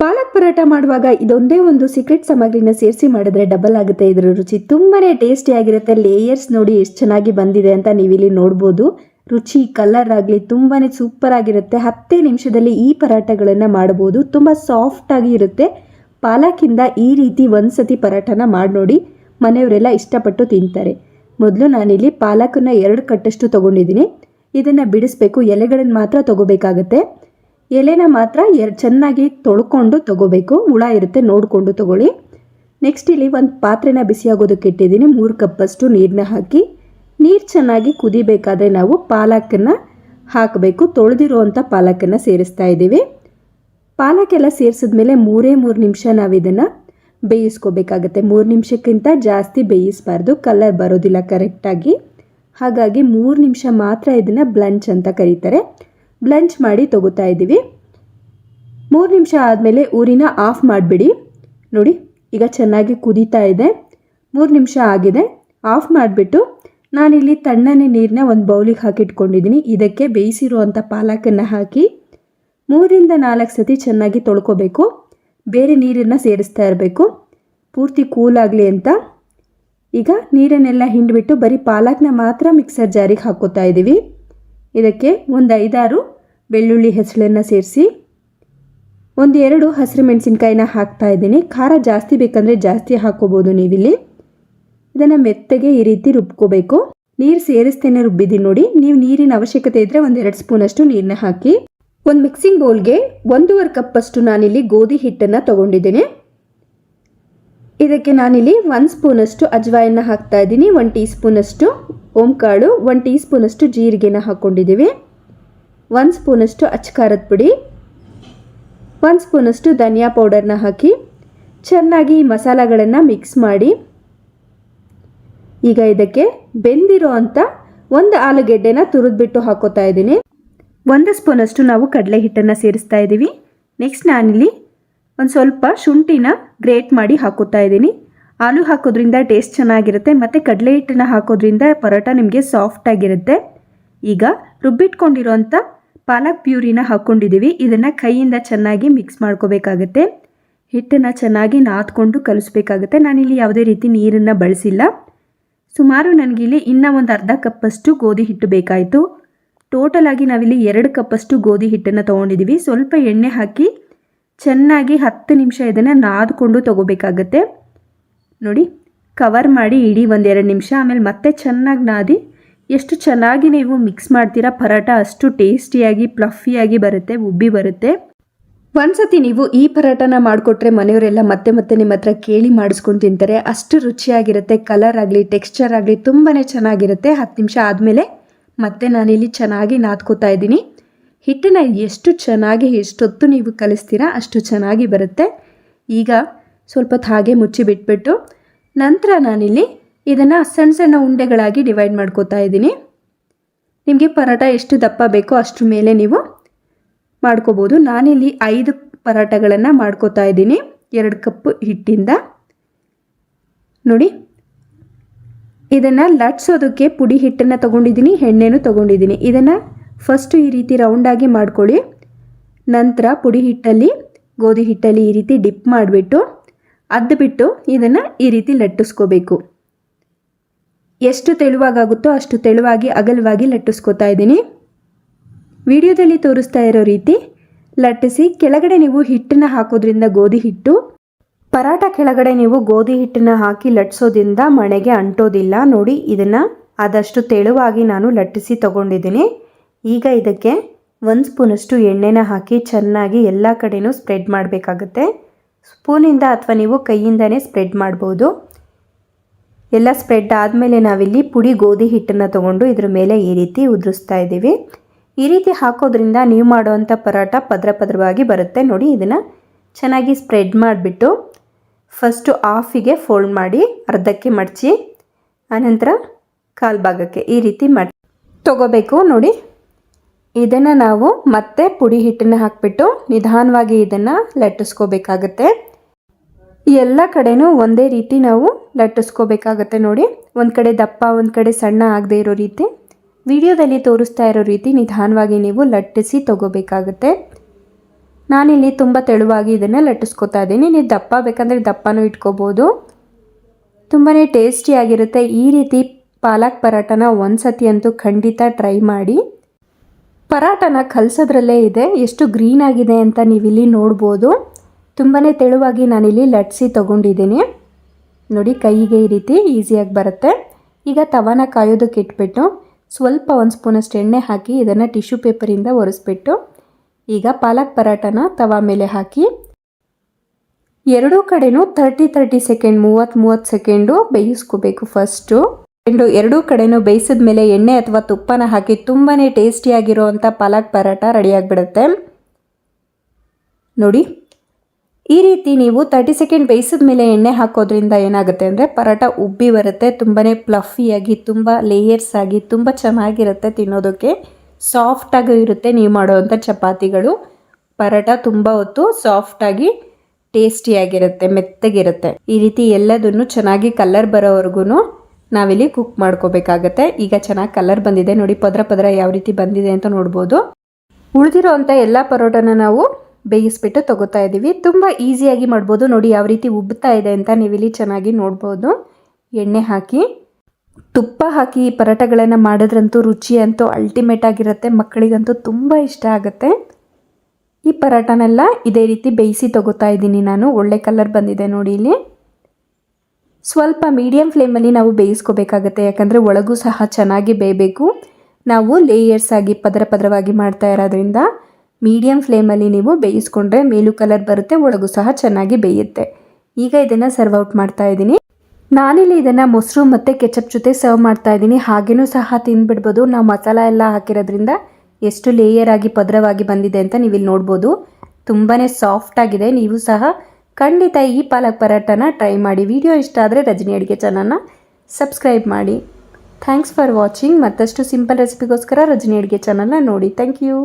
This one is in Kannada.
ಪಾಲಕ್ ಪರೋಟ ಮಾಡುವಾಗ ಇದೊಂದೇ ಒಂದು ಸೀಕ್ರೆಟ್ ಸಾಮಗ್ರಿನ ಸೇರಿಸಿ ಮಾಡಿದ್ರೆ ಡಬಲ್ ಆಗುತ್ತೆ. ಇದರ ರುಚಿ ತುಂಬಾನೇ ಟೇಸ್ಟಿ ಆಗಿರುತ್ತೆ. ಲೇಯರ್ಸ್ ನೋಡಿ ಎಷ್ಟು ಚೆನ್ನಾಗಿ ಬಂದಿದೆ ಅಂತ ನೀವಿಲ್ಲಿ ನೋಡ್ಬೋದು. ರುಚಿ ಕಲರ್ ಆಗಲಿ ತುಂಬಾನೇ ಸೂಪರ್ ಆಗಿರುತ್ತೆ. ಹತ್ತೇ ನಿಮಿಷದಲ್ಲಿ ಈ ಪರಾಟಗಳನ್ನು ಮಾಡಬಹುದು ತುಂಬ ಸಾಫ್ಟ್ ಆಗಿ ಇರುತ್ತೆ. ಪಾಲಕಿಂದ ಈ ರೀತಿ ಒಂದ್ಸತಿ ಪರಾಟನ ಮಾಡಿ ನೋಡಿ. ಮನೆಯವರೆಲ್ಲ ಇಷ್ಟಪಟ್ಟು ತಿಂತಾರೆ. ಮೊದಲು ನಾನಿಲ್ಲಿ ಪಾಲಕನ್ನ ಎರಡು ಕಟ್ಟಷ್ಟು ತಗೊಂಡಿದ್ದೀನಿ. ಇದನ್ನು ಬಿಡಿಸ್ಬೇಕು. ಎಲೆಗಳನ್ನು ಮಾತ್ರ ತಗೋಬೇಕಾಗತ್ತೆ. ಎಲೆನ ಮಾತ್ರ ಎರ್ ಚೆನ್ನಾಗಿ ತೊಳ್ಕೊಂಡು ತಗೋಬೇಕು. ಹುಳ ಇರುತ್ತೆ, ನೋಡಿಕೊಂಡು ತಗೊಳ್ಳಿ. ನೆಕ್ಸ್ಟ್ ಇಲ್ಲಿ ಒಂದು ಪಾತ್ರೆನ ಬಿಸಿಯಾಗೋದಕ್ಕೆ ಇಟ್ಟಿದ್ದೀನಿ. ಮೂರು ಕಪ್ಪಷ್ಟು ನೀರನ್ನ ಹಾಕಿ. ನೀರು ಚೆನ್ನಾಗಿ ಕುದಿಬೇಕಾದ್ರೆ ನಾವು ಪಾಲಕನ್ನು ಹಾಕಬೇಕು. ತೊಳೆದಿರುವಂಥ ಪಾಲಕನ್ನು ಸೇರಿಸ್ತಾ ಇದ್ದೀವಿ. ಪಾಲಕೆಲ್ಲ ಸೇರಿಸಿದ್ಮೇಲೆ ಮೂರೇ ಮೂರು ನಿಮಿಷ ನಾವು ಇದನ್ನು ಬೇಯಿಸ್ಕೋಬೇಕಾಗತ್ತೆ. ಮೂರು ನಿಮಿಷಕ್ಕಿಂತ ಜಾಸ್ತಿ ಬೇಯಿಸಬಾರ್ದು. ಕಲರ್ ಬರೋದಿಲ್ಲ ಕರೆಕ್ಟಾಗಿ ಹಾಗಾಗಿ ಮೂರು ನಿಮಿಷ ಮಾತ್ರ ಇದನ್ನು ಬ್ಲಂಚ್ ಅಂತ ಕರೀತಾರೆ. ಬ್ಲಂಚ್ ಮಾಡಿ ತಗೋತಾ ಇದ್ದೀವಿ. ಮೂರು ನಿಮಿಷ ಆದಮೇಲೆ ಊರಿನ ಆಫ್ ಮಾಡಿಬಿಡಿ. ನೋಡಿ, ಈಗ ಚೆನ್ನಾಗಿ ಕುದೀತಾ ಇದೆ. ಮೂರು ನಿಮಿಷ ಆಗಿದೆ. ಆಫ್ ಮಾಡಿಬಿಟ್ಟು ನಾನಿಲ್ಲಿ ತಣ್ಣನೆ ನೀರನ್ನ ಒಂದು ಬೌಲಿಗೆ ಹಾಕಿಟ್ಕೊಂಡಿದ್ದೀನಿ ಇದಕ್ಕೆ ಬೇಯಿಸಿರುವಂಥ ಪಾಲಕನ್ನು ಹಾಕಿ ಮೂರಿಂದ ನಾಲ್ಕು ಸತಿ ಚೆನ್ನಾಗಿ ತೊಳ್ಕೊಬೇಕು. ಬೇರೆ ನೀರನ್ನು ಸೇರಿಸ್ತಾ ಇರಬೇಕು. ಪೂರ್ತಿ ಕೂಲಾಗಲಿ ಅಂತ. ಈಗ ನೀರನ್ನೆಲ್ಲ ಹಿಂಡಿಬಿಟ್ಟು ಬರೀ ಪಾಲಕ್ನ ಮಾತ್ರ ಮಿಕ್ಸರ್ ಜಾರಿಗೆ ಹಾಕೋತಾ ಇದ್ದೀವಿ ಇದಕ್ಕೆ ಒಂದು ಐದಾರು ಬೆಳ್ಳುಳ್ಳಿ ಹೆಸಳನ್ನು ಸೇರಿಸಿ ಒಂದು ಎರಡು ಹಸಿರು ಮೆಣಸಿನ್ಕಾಯಿನ ಹಾಕ್ತಾ ಇದ್ದೀನಿ. ಖಾರ ಜಾಸ್ತಿ ಬೇಕಂದರೆ ಜಾಸ್ತಿ ಹಾಕ್ಕೋಬೋದು ನೀವಿಲ್ಲಿ. ಇದನ್ನು ಮೆತ್ತಗೆ ಈ ರೀತಿ ರುಬ್ಕೋಬೇಕು. ನೀರು ಸೇರಿಸ್ತೇನೆ ರುಬ್ಬಿದ್ದೀನಿ ನೋಡಿ. ನೀವು ನೀರಿನ ಅವಶ್ಯಕತೆ ಇದ್ದರೆ ಒಂದು ಎರಡು ಸ್ಪೂನಷ್ಟು ನೀರನ್ನ ಹಾಕಿ. ಒಂದು ಮಿಕ್ಸಿಂಗ್ ಬೌಲ್ಗೆ ಒಂದೂವರೆ ಕಪ್ಪಷ್ಟು ನಾನಿಲ್ಲಿ ಗೋಧಿ ಹಿಟ್ಟನ್ನು ತಗೊಂಡಿದ್ದೀನಿ. ಇದಕ್ಕೆ ನಾನಿಲ್ಲಿ ಒಂದು ಸ್ಪೂನಷ್ಟು ಅಜ್ವಾಯನ್ನ ಹಾಕ್ತಾ ಇದ್ದೀನಿ. ಒಂದು ಟೀ ಸ್ಪೂನಷ್ಟು ಓಂಕಾಳು ಒಂದು ಟೀ ಸ್ಪೂನಷ್ಟು ಜೀರಿಗೆನ ಹಾಕ್ಕೊಂಡಿದ್ದೀವಿ ಒಂದು ಸ್ಪೂನಷ್ಟು ಅಚ್ಕಾರದ ಪುಡಿ. ಒಂದು ಸ್ಪೂನಷ್ಟು ಧನಿಯಾ ಪೌಡರ್ನ ಹಾಕಿ ಚೆನ್ನಾಗಿ ಮಸಾಲೆಗಳನ್ನು ಮಿಕ್ಸ್ ಮಾಡಿ. ಈಗ ಇದಕ್ಕೆ ಬೆಂದಿರೋ ಅಂಥ ಒಂದು ಆಲೂಗೆಡ್ಡೆನ ತುರಿದ್ಬಿಟ್ಟು ಹಾಕೋತಾ ಇದ್ದೀನಿ. ಒಂದು ಸ್ಪೂನಷ್ಟು ನಾವು ಕಡಲೆ ಹಿಟ್ಟನ್ನು ಸೇರಿಸ್ತಾ ಇದ್ದೀವಿ. ನೆಕ್ಸ್ಟ್ ನಾನಿಲ್ಲಿ ಒಂದು ಸ್ವಲ್ಪ ಶುಂಠಿನ ಗ್ರೇಟ್ ಮಾಡಿ ಹಾಕೋತಾ ಇದ್ದೀನಿ. ಆಲೂ ಹಾಕೋದ್ರಿಂದ ಟೇಸ್ಟ್ ಚೆನ್ನಾಗಿರುತ್ತೆ, ಮತ್ತು ಕಡಲೆ ಹಿಟ್ಟನ್ನು ಹಾಕೋದ್ರಿಂದ ಪರೋಟ ನಿಮಗೆ ಸಾಫ್ಟ್ ಆಗಿರುತ್ತೆ. ಈಗ ರುಬ್ಬಿಟ್ಕೊಂಡಿರೋಂಥ ಪಾಲಕ್ ಪ್ಯೂರಿನ ಹಾಕ್ಕೊಂಡಿದ್ದೀವಿ ಇದನ್ನು ಕೈಯಿಂದ ಚೆನ್ನಾಗಿ ಮಿಕ್ಸ್ ಮಾಡ್ಕೋಬೇಕಾಗತ್ತೆ. ಹಿಟ್ಟನ್ನು ಚೆನ್ನಾಗಿ ನಾದ್ಕೊಂಡು ಕಲಿಸ್ಬೇಕಾಗತ್ತೆ. ನಾನಿಲ್ಲಿ ಯಾವುದೇ ರೀತಿ ನೀರನ್ನು ಬಳಸಿಲ್ಲ. ಸುಮಾರು ನನಗಿಲ್ಲಿ ಇನ್ನೂ ಒಂದು ಅರ್ಧ ಕಪ್ಪಷ್ಟು ಗೋಧಿ ಹಿಟ್ಟು ಬೇಕಾಯಿತು. ಟೋಟಲ್ ಆಗಿ ನಾವಿಲ್ಲಿ ಎರಡು ಕಪ್ಪಷ್ಟು ಗೋಧಿ ಹಿಟ್ಟನ್ನು ತೊಗೊಂಡಿದ್ದೀವಿ. ಸ್ವಲ್ಪ ಎಣ್ಣೆ ಹಾಕಿ ಚೆನ್ನಾಗಿ ಹತ್ತು ನಿಮಿಷ ಇದನ್ನು ನಾದ್ಕೊಂಡು ತೊಗೋಬೇಕಾಗತ್ತೆ. ನೋಡಿ ಕವರ್ ಮಾಡಿ ಇಡೀ ಒಂದೆರಡು ನಿಮಿಷ, ಆಮೇಲೆ ಮತ್ತೆ ಚೆನ್ನಾಗಿ ನಾದಿ. ಎಷ್ಟು ಚೆನ್ನಾಗಿ ನೀವು ಮಿಕ್ಸ್ ಮಾಡ್ತೀರಾ ಪರೋಟ ಅಷ್ಟು ಟೇಸ್ಟಿಯಾಗಿ ಪ್ಲಫಿಯಾಗಿ ಬರುತ್ತೆ, ಉಬ್ಬಿ ಬರುತ್ತೆ. ಒಂದ್ಸತಿ ನೀವು ಈ ಪರೋಟನ ಮಾಡಿಕೊಟ್ರೆ ಮನೆಯವರೆಲ್ಲ ಮತ್ತೆ ಮತ್ತೆ ನಿಮ್ಮ ಹತ್ರ ಕೇಳಿ ಮಾಡಿಸ್ಕೊಂಡು ತಿಂತಾರೆ. ಅಷ್ಟು ರುಚಿಯಾಗಿರುತ್ತೆ ಕಲರ್ ಆಗಲಿ ಟೆಕ್ಸ್ಚರ್ ಆಗಲಿ ತುಂಬಾ ಚೆನ್ನಾಗಿರುತ್ತೆ. ಹತ್ತು ನಿಮಿಷ ಆದಮೇಲೆ ಮತ್ತೆ ನಾನಿಲ್ಲಿ ಚೆನ್ನಾಗಿ ನಾದ್ಕೋತಾ ಇದ್ದೀನಿ. ಹಿಟ್ಟನ್ನು ಎಷ್ಟು ಚೆನ್ನಾಗಿ ಎಷ್ಟೊತ್ತು ನೀವು ಕಲಿಸ್ತೀರಾ, ಅಷ್ಟು ಚೆನ್ನಾಗಿ ಬರುತ್ತೆ. ಈಗ ಸ್ವಲ್ಪ ಹಾಗೆ ಮುಚ್ಚಿ ಬಿಟ್ಬಿಟ್ಟು ನಂತರ ನಾನಿಲ್ಲಿ ಇದನ್ನು ಸಣ್ಣ ಸಣ್ಣ ಉಂಡೆಗಳಾಗಿ ಡಿವೈಡ್ ಮಾಡ್ಕೋತಾ ಇದ್ದೀನಿ. ನಿಮಗೆ ಪರೋಟ ಎಷ್ಟು ದಪ್ಪ ಬೇಕೋ ಅಷ್ಟ್ರ ಮೇಲೆ ನೀವು ಮಾಡ್ಕೋಬೋದು. ನಾನಿಲ್ಲಿ ಐದು ಪರೋಟಗಳನ್ನು ಮಾಡ್ಕೋತಾ ಇದ್ದೀನಿ. ಎರಡು ಕಪ್ ಹಿಟ್ಟಿಂದ. ನೋಡಿ, ಇದನ್ನು ಲಟ್ಸೋದಕ್ಕೆ ಪುಡಿ ಹಿಟ್ಟನ್ನು ತೊಗೊಂಡಿದ್ದೀನಿ, ಎಣ್ಣೆನೂ ತೊಗೊಂಡಿದ್ದೀನಿ. ಇದನ್ನು ಫಸ್ಟು ಈ ರೀತಿ ರೌಂಡಾಗಿ ಮಾಡ್ಕೊಳ್ಳಿ. ನಂತರ ಪುಡಿ ಹಿಟ್ಟಲ್ಲಿ, ಗೋಧಿ ಹಿಟ್ಟಲ್ಲಿ ಈ ರೀತಿ ಡಿಪ್ ಮಾಡಿಬಿಟ್ಟು ಅದ್ಬಿಟ್ಟು ಇದನ್ನು ಈ ರೀತಿ ಲಟ್ಟಿಸ್ಕೋಬೇಕು. ಎಷ್ಟು ತೆಳುವಾಗುತ್ತೋ ಅಷ್ಟು ತೆಳುವಾಗಿ, ಅಗಲವಾಗಿ ಲಟ್ಟಿಸ್ಕೋತಾ ಇದ್ದೀನಿ. ವಿಡಿಯೋದಲ್ಲಿ ತೋರಿಸ್ತಾ ಇರೋ ರೀತಿ ಲಟ್ಟಿಸಿ, ಕೆಳಗಡೆ ನೀವು ಹಿಟ್ಟನ್ನು ಹಾಕೋದ್ರಿಂದ ಗೋಧಿ ಹಿಟ್ಟು ಪರಾಟ ಕೆಳಗಡೆ ನೀವು ಗೋಧಿ ಹಿಟ್ಟನ್ನು ಹಾಕಿ ಲಟ್ಸೋದ್ರಿಂದ ಮಣೆಗೆ ಅಂಟೋದಿಲ್ಲ. ನೋಡಿ, ಇದನ್ನು ಆದಷ್ಟು ತೆಳುವಾಗಿ ನಾನು ಲಟ್ಟಿಸಿ ತಗೊಂಡಿದ್ದೀನಿ. ಈಗ ಇದಕ್ಕೆ ಒಂದು ಸ್ಪೂನಷ್ಟು ಎಣ್ಣೆನ ಹಾಕಿ ಚೆನ್ನಾಗಿ ಎಲ್ಲ ಕಡೆನೂ ಸ್ಪ್ರೆಡ್ ಮಾಡಬೇಕಾಗುತ್ತೆ. ಸ್ಪೂನಿಂದ ಅಥವಾ ನೀವು ಕೈಯಿಂದನೇ ಸ್ಪ್ರೆಡ್ ಮಾಡ್ಬೋದು. ಎಲ್ಲ ಸ್ಪ್ರೆಡ್ ಆದಮೇಲೆ ನಾವಿಲ್ಲಿ ಪುಡಿ ಗೋಧಿ ಹಿಟ್ಟನ್ನು ತೊಗೊಂಡು ಇದ್ರ ಮೇಲೆ ಈ ರೀತಿ ಉದುರಿಸ್ತಾ ಇದ್ದೀವಿ. ಈ ರೀತಿ ಹಾಕೋದ್ರಿಂದ ನೀವು ಮಾಡುವಂಥ ಪರೋಟ ಪದ್ರ ಪದ್ರವಾಗಿ ಬರುತ್ತೆ. ನೋಡಿ, ಇದನ್ನು ಚೆನ್ನಾಗಿ ಸ್ಪ್ರೆಡ್ ಮಾಡಿಬಿಟ್ಟು ಫಸ್ಟು ಆಫಿಗೆ ಫೋಲ್ಡ್ ಮಾಡಿ ಅರ್ಧಕ್ಕೆ ಮಡಚಿ, ಆನಂತರ ಕಾಲು ಭಾಗಕ್ಕೆ ಈ ರೀತಿ ಮಡ್ ತೊಗೋಬೇಕು. ನೋಡಿ ಇದನ್ನು ನಾವು ಮತ್ತೆ ಪುಡಿ ಹಿಟ್ಟನ್ನು ಹಾಕಿಬಿಟ್ಟು ನಿಧಾನವಾಗಿ ಇದನ್ನು ಲಟ್ಟಿಸ್ಕೋಬೇಕಾಗತ್ತೆ. ಎಲ್ಲ ಕಡೆನೂ ಒಂದೇ ರೀತಿ ನಾವು ಲಟ್ಟಿಸ್ಕೋಬೇಕಾಗತ್ತೆ ನೋಡಿ. ಒಂದು ಕಡೆ ದಪ್ಪ, ಒಂದು ಕಡೆ ಸಣ್ಣ ಆಗದೆ ಇರೋ ರೀತಿ. ವಿಡಿಯೋದಲ್ಲಿ ತೋರಿಸ್ತಾ ಇರೋ ರೀತಿ ನಿಧಾನವಾಗಿ ನೀವು ಲಟ್ಟಿಸಿ ತಗೋಬೇಕಾಗತ್ತೆ. ನಾನಿಲ್ಲಿ ತುಂಬ ತೆಳುವಾಗಿ ಇದನ್ನು ಲಟ್ಟಿಸ್ಕೊತಾ ಇದ್ದೀನಿ. ನೀವು ದಪ್ಪ ಬೇಕಂದರೆ ದಪ್ಪನೂ ಇಟ್ಕೋಬೋದು. ತುಂಬಾ ಟೇಸ್ಟಿಯಾಗಿರುತ್ತೆ ಈ ರೀತಿ ಪಾಲಕ್ ಪರಾಟನ ಒಂದು ಸತಿ ಅಂತೂ ಖಂಡಿತ ಟ್ರೈ ಮಾಡಿ. ಪರಾಟನ ಕಲಸೋದ್ರಲ್ಲೇ ಇದೆ, ಎಷ್ಟು ಗ್ರೀನ್ ಆಗಿದೆ ಅಂತ ನೀವಿಲ್ಲಿ ನೋಡ್ಬೋದು. ತುಂಬಾ ತೆಳುವಾಗಿ ನಾನಿಲ್ಲಿ ಲಟ್ಸಿ ತೊಗೊಂಡಿದ್ದೀನಿ. ನೋಡಿ, ಕೈಗೆ ಈ ರೀತಿ ಈಸಿಯಾಗಿ ಬರುತ್ತೆ. ಈಗ ತವಾನ ಕಾಯೋದಕ್ಕೆ ಇಟ್ಬಿಟ್ಟು ಸ್ವಲ್ಪ ಒಂದು ಸ್ಪೂನಷ್ಟು ಎಣ್ಣೆ ಹಾಕಿ ಇದನ್ನು ಟಿಶ್ಯೂ ಪೇಪರಿಂದ ಒರೆಸ್ಬಿಟ್ಟು ಈಗ ಪಾಲಕ್ ಪರಾಟನ ತವಾ ಮೇಲೆ ಹಾಕಿ ಎರಡೂ ಕಡೆನೂ ತರ್ಟಿ ತರ್ಟಿ ಸೆಕೆಂಡ್ ಮೂವತ್ತು ಮೂವತ್ತು ಸೆಕೆಂಡು ಬೇಯಿಸ್ಕೋಬೇಕು ಫಸ್ಟು ಅಂಡು ಎರಡೂ ಕಡೆನೂ ಬೇಯಿಸಿದ ಮೇಲೆ ಎಣ್ಣೆ ಅಥವಾ ತುಪ್ಪನ ಹಾಕಿ ತುಂಬಾ ಟೇಸ್ಟಿಯಾಗಿರುವಂಥ ಪಾಲಕ್ ಪರಾಟ ರೆಡಿಯಾಗಿಬಿಡುತ್ತೆ. ನೋಡಿ, ಈ ರೀತಿ ನೀವು ತರ್ಟಿ ಸೆಕೆಂಡ್ ಬೇಯಿಸಿದ ಮೇಲೆ ಎಣ್ಣೆ ಹಾಕೋದ್ರಿಂದ ಏನಾಗುತ್ತೆ ಅಂದರೆ ಪರಾಟ ಉಬ್ಬಿ ಬರುತ್ತೆ ತುಂಬಾ ಪ್ಲಫಿಯಾಗಿ ತುಂಬ ಲೇಯರ್ಸ್ ಆಗಿ, ತುಂಬ ಚೆನ್ನಾಗಿರುತ್ತೆ ತಿನ್ನೋದಕ್ಕೆ. ಸಾಫ್ಟಾಗೂ ಇರುತ್ತೆ ನೀವು ಮಾಡುವಂಥ ಚಪಾತಿಗಳು. ಪರಾಟ ತುಂಬ ಹೊತ್ತು ಸಾಫ್ಟಾಗಿ ಟೇಸ್ಟಿಯಾಗಿರುತ್ತೆ ಮೆತ್ತಗಿರುತ್ತೆ. ಈ ರೀತಿ ಎಲ್ಲದನ್ನು ಚೆನ್ನಾಗಿ ಕಲರ್ ಬರೋವರೆಗೂ ನಾವಿಲ್ಲಿ ಕುಕ್ ಮಾಡ್ಕೋಬೇಕಾಗತ್ತೆ. ಈಗ ಚೆನ್ನಾಗಿ ಕಲರ್ ಬಂದಿದೆ. ನೋಡಿ, ಪದ್ರ ಪದ್ರ ಯಾವ ರೀತಿ ಬಂದಿದೆ ಅಂತ ನೋಡ್ಬೋದು. ಉಳಿದಿರೋ ಅಂಥ ಎಲ್ಲ ಪರೋಟನ ನಾವು ಬೇಯಿಸ್ಬಿಟ್ಟು ತಗೋತಾ ಇದ್ದೀವಿ. ತುಂಬ ಈಸಿಯಾಗಿ ಮಾಡ್ಬೋದು. ನೋಡಿ, ಯಾವ ರೀತಿ ಉಬ್ಬುತ್ತಾ ಇದೆ ಅಂತ ನೀವಿಲ್ಲಿ ಚೆನ್ನಾಗಿ ನೋಡ್ಬೋದು. ಎಣ್ಣೆ ಹಾಕಿ, ತುಪ್ಪ ಹಾಕಿ ಈ ಪರೋಟಗಳನ್ನು ಮಾಡಿದ್ರಂತೂ ರುಚಿ ಅಂತೂ ಅಲ್ಟಿಮೇಟ್ ಆಗಿರುತ್ತೆ. ಮಕ್ಕಳಿಗಂತೂ ತುಂಬ ಇಷ್ಟ ಆಗುತ್ತೆ. ಈ ಪರೋಟನೆಲ್ಲ ಇದೇ ರೀತಿ ಬೇಯಿಸಿ ತಗೋತಾ ಇದ್ದೀನಿ ನಾನು. ಒಳ್ಳೆ ಕಲರ್ ಬಂದಿದೆ ನೋಡಿ ಇಲ್ಲಿ. ಸ್ವಲ್ಪ ಮೀಡಿಯಮ್ ಫ್ಲೇಮಲ್ಲಿ ನಾವು ಬೇಯಿಸ್ಕೋಬೇಕಾಗತ್ತೆ. ಯಾಕಂದರೆ ಒಳಗೂ ಸಹ ಚೆನ್ನಾಗಿ ಬೇಯಬೇಕು. ನಾವು ಲೇಯರ್ಸ್ ಆಗಿ ಪದರ ಪದರವಾಗಿ ಮಾಡ್ತಾ ಇರೋದ್ರಿಂದ ಮೀಡಿಯಮ್ ಫ್ಲೇಮಲ್ಲಿ ನೀವು ಬೇಯಿಸ್ಕೊಂಡ್ರೆ ಮೇಲು ಕಲರ್ ಬರುತ್ತೆ, ಒಳಗೂ ಸಹ ಚೆನ್ನಾಗಿ ಬೇಯುತ್ತೆ. ಈಗ ಇದನ್ನು ಸರ್ವ್ ಔಟ್ ಮಾಡ್ತಾ ಇದ್ದೀನಿ. ನಾನಿಲ್ಲಿ ಇದನ್ನು ಮೊಸರು ಮತ್ತು ಕೆಚಪ್ ಜೊತೆ ಸರ್ವ್ ಮಾಡ್ತಾ ಇದ್ದೀನಿ. ಹಾಗೇನೂ ಸಹ ತಿಂದ್ಬಿಡ್ಬೋದು. ನಾವು ಮಸಾಲ ಎಲ್ಲ ಹಾಕಿರೋದ್ರಿಂದ ಎಷ್ಟು ಲೇಯರ್ ಆಗಿ ಪದರವಾಗಿ ಬಂದಿದೆ ಅಂತ ನೀವು ಇಲ್ಲಿ ನೋಡ್ಬೋದು. ತುಂಬಾ ಸಾಫ್ಟ್ ಆಗಿದೆ. ನೀವು ಸಹ ಖಂಡಿತ ಈ ಪಾಲಕ್ ಪರಾಟನ ಟ್ರೈ ಮಾಡಿ. ವಿಡಿಯೋ ಇಷ್ಟ ಆದರೆ ರಜನಿ ಅಡುಗೆ ಚಾನಲ್ನ ಸಬ್ಸ್ಕ್ರೈಬ್ ಮಾಡಿ. ಥ್ಯಾಂಕ್ಸ್ ಫಾರ್ ವಾಚಿಂಗ್ ಮತ್ತಷ್ಟು ಸಿಂಪಲ್ ರೆಸಿಪಿಗೋಸ್ಕರ ರಜನಿ ಅಡುಗೆ ಚಾನಲ್ನ ನೋಡಿ. Thank you